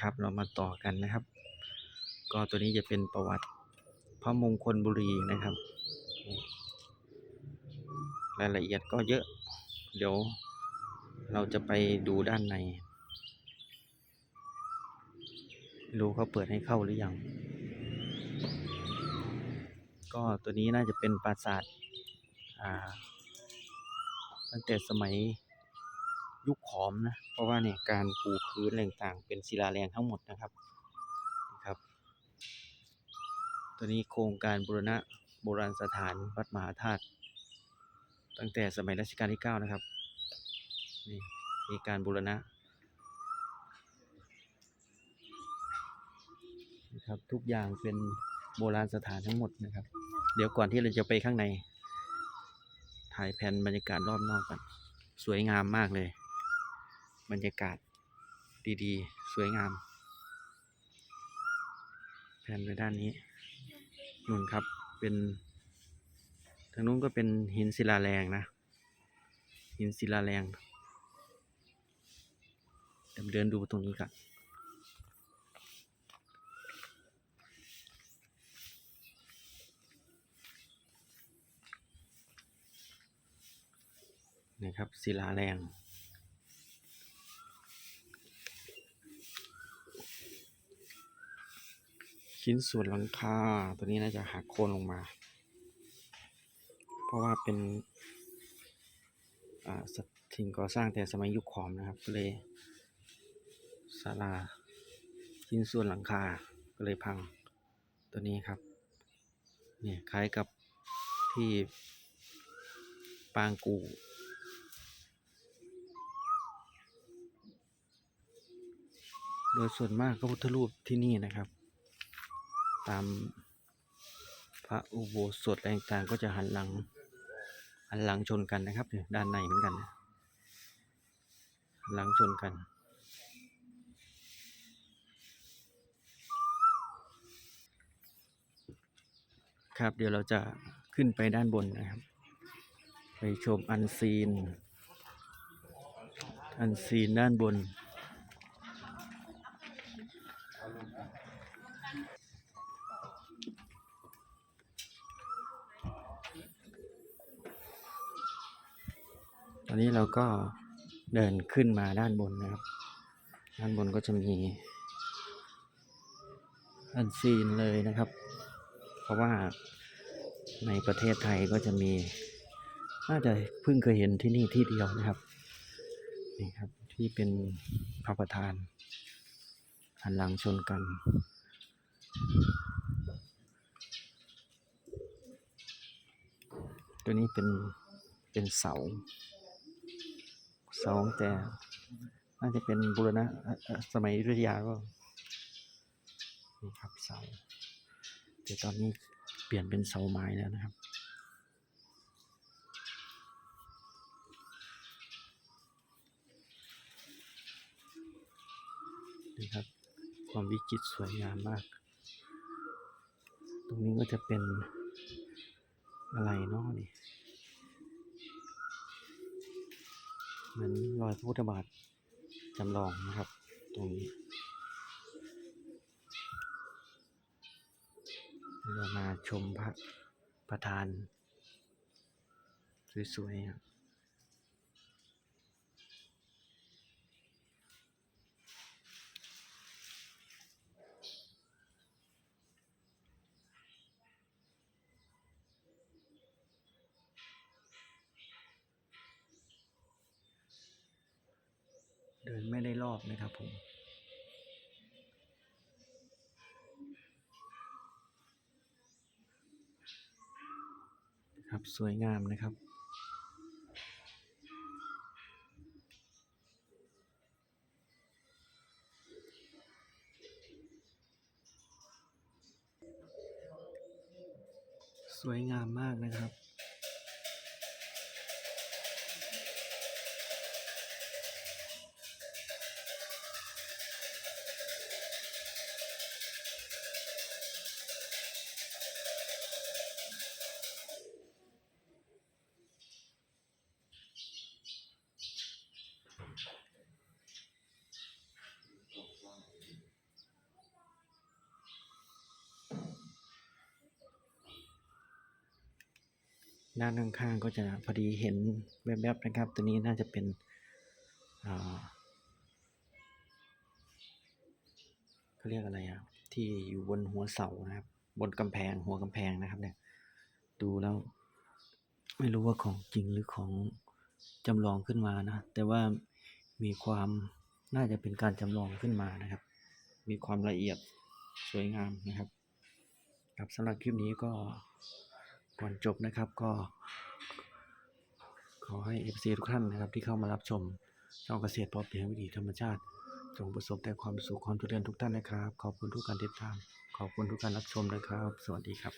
ครับ เรามาต่อกันนะครับ ก็ตัวนี้จะเป็นประวัติพระมงคลบุรีนะครับ รายละเอียดก็เยอะ เดี๋ยวเราจะไปดูด้านในรู้เขาเปิดให้เข้าหรือยัง ก็ตัวนี้น่าจะเป็นปราสาทตั้งแต่สมัย ยุคขอมนะ เพราะว่าเนี่ยการปูพื้นอะไรต่างๆเป็นศิลาแรงทั้งหมดนะครับนะครับ ตัวนี้โครงการบูรณะโบราณสถานวัดมหาธาตุตั้งแต่สมัยรัชกาลที่ 9 นะครับนี่มีการบูรณะนะครับทุกอย่างเป็นโบราณสถานทั้งหมดนะครับ เดี๋ยวก่อนที่เราจะไปข้างใน ถ่ายแผนบรรยากาศรอบนอกกัน สวยงามมากเลย บรรยากาศดีๆ สวยงามแผนไปด้านนี้นู่นครับเป็น ทางนู้นก็เป็นหินศิลาแรงนะ หินศิลาแรงเดี๋ยวเดินดูตรงนี้กันนี่ครับศิลาแรง ชิ้นส่วนหลังคาตัวนี้น่าจะหักโค่นลงมา เพราะว่าเป็นสิ่งก่อสร้างแต่สมัยยุคขอมนะครับ ก็เลยศาลาชิ้นส่วนหลังคาก็เลยพังตัวนี้ครับเนี่ยคล้ายกับที่ปางกูโดยส่วนมากพระพุทธรูปที่นี่นะครับ ตามพระอุโบสถอะไรต่างก็จะหันหลังหันหลังชนกันนะครับเนี่ยด้านในเหมือนกันหลังชนกัน ครับเดี๋ยวเราจะขึ้นไปด้านบนนะครับ ไปชมอันซีน อันซีนด้านบน ตอนนี้เราก็เดินขึ้นมาด้านบนนะครับ ด้านบนก็จะมีอันซีนเลยนะครับ เพราะว่าในประเทศไทยก็จะมี น่าจะเพิ่งเคยเห็นที่นี่ที่เดียวนะครับนี่ครับที่เป็นพระประธานหันหลังชนกันตัวนี้เป็นเป็นเสา สาตั้งแต่น่าจะเป็นบูรณะสมัยอยุธยาก็นี่ครับเสาแต่ตอนนี้เปลี่ยนเป็นเสาไม้แล้วนะครับนี่ครับความวิจิตรสวยงามมาก ตรงนี้ก็จะเป็นอะไรเนาะนี่ เหมือนรอยพระพุทธบาทจำลองนะครับ ตรงนี้เรามาชมพระประธาน สวยๆครับ เดินไม่ได้รอบนะครับผมครับสวยงามนะครับ สวยงามมากนะครับ ด้านข้างๆก็จะพอดีเห็นแวบๆนะครับ ตัวนี้น่าจะเป็นเขาเรียกอะไรอะที่อยู่บนหัวเสานะครับ บนกำแพงหัวกำแพงนะครับ เนี่ย ดูแล้ว ไม่รู้ว่าของจริงหรือของจำลองขึ้นมานะ แต่ว่ามีความน่าจะเป็นการจำลองขึ้นมานะครับ มีความละเอียดสวยงามนะครับ ครับสำหรับคลิปนี้ก็ ก่อนจบนะครับก็ ขอให้เอฟซีทุกท่านนะครับ ที่เข้ามารับชมช่องเกษตรพอเพียงวิถีธรรมชาติจงประสบแต่ความสุขความเจริญทุกท่านนะครับ ขอบคุณทุกการติดตาม ขอบคุณทุกการรับชมนะครับ สวัสดีครับ